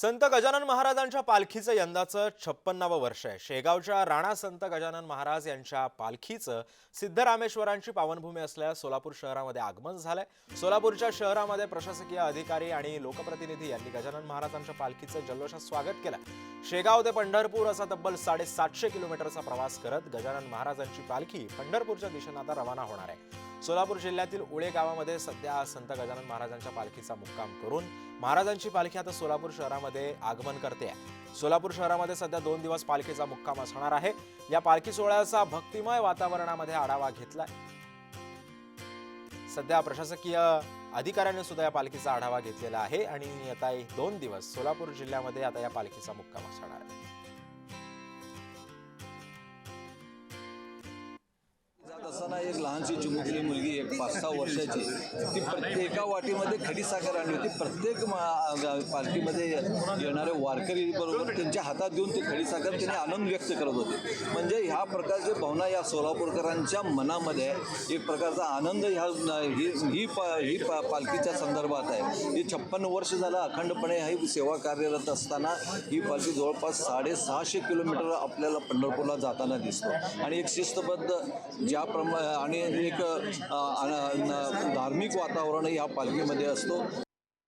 संत गजानन महाराजांच्या पालखीचं यंदाचं छप्पन्नावं वर्ष आहे. शेगावच्या राणा संत गजानन महाराज यांच्या पालखीचं सिद्धरामेश्वरांची पावनभूमी असलेल्या सोलापूर शहरामध्ये आगमन झालंय. सोलापूरच्या शहरामध्ये प्रशासकीय अधिकारी आणि लोकप्रतिनिधी यांनी गजानन महाराजांच्या पालखीचं जल्लोषात स्वागत केलं. शेगाव ते पंढरपूर असा तब्बल साडेसातशे किलोमीटरचा प्रवास करत गजानन महाराजांची पालखी पंढरपूरच्या दिशेनं आता रवाना होणार आहे. सोलापूर जिल्ह्यातील उळे गावामध्ये सध्या संत गजानन महाराजांच्या पालखीचा मुक्काम करून महाराजांची पालखी आता सोलापूर शहरामध्ये आगमन करते. आहे सोलापूर शहरामध्ये सध्या दोन दिवस पालखीचा मुक्काम असणार आहे. या पालखी सोहळ्याचा भक्तिमय वातावरणामध्ये आढावा घेतलाय. सध्या प्रशासकीय अधिकाऱ्यांनी सुद्धा या पालखीचा आढावा घेतलेला आहे आणि आता एक दोन दिवस सोलापूर जिल्ह्यामध्ये आता या पालखीचा मुक्काम असणार आहे. असताना एक लहानशी चिमुकली मुलगी एक पाच सहा वर्षाची ती प्रत्येक एका वाटीमध्ये खडी साखर आणली होती. प्रत्येक मा- पालखीमध्ये येणारे वारकरी बरोबर त्यांच्या हातात देऊन ती खडी साखर त्यांनी आनंद व्यक्त करत होते. म्हणजे ह्या प्रकारची भावना या सोलापूरकरांच्या मनामध्ये आहे. एक प्रकारचा आनंद ह्या ही ही पा ही पा पालखीच्या संदर्भात आहे. ही छप्पन्न वर्ष झालं अखंडपणे ही सेवा कार्यरत असताना ही पालखी जवळपास साडेसहाशे किलोमीटर आपल्याला पंढरपूरला जाताना दिसतो. आणि एक शिस्तबद्ध ज्याप्रमा आणि एक धार्मिक वातावरण या पालखीमध्ये असतो.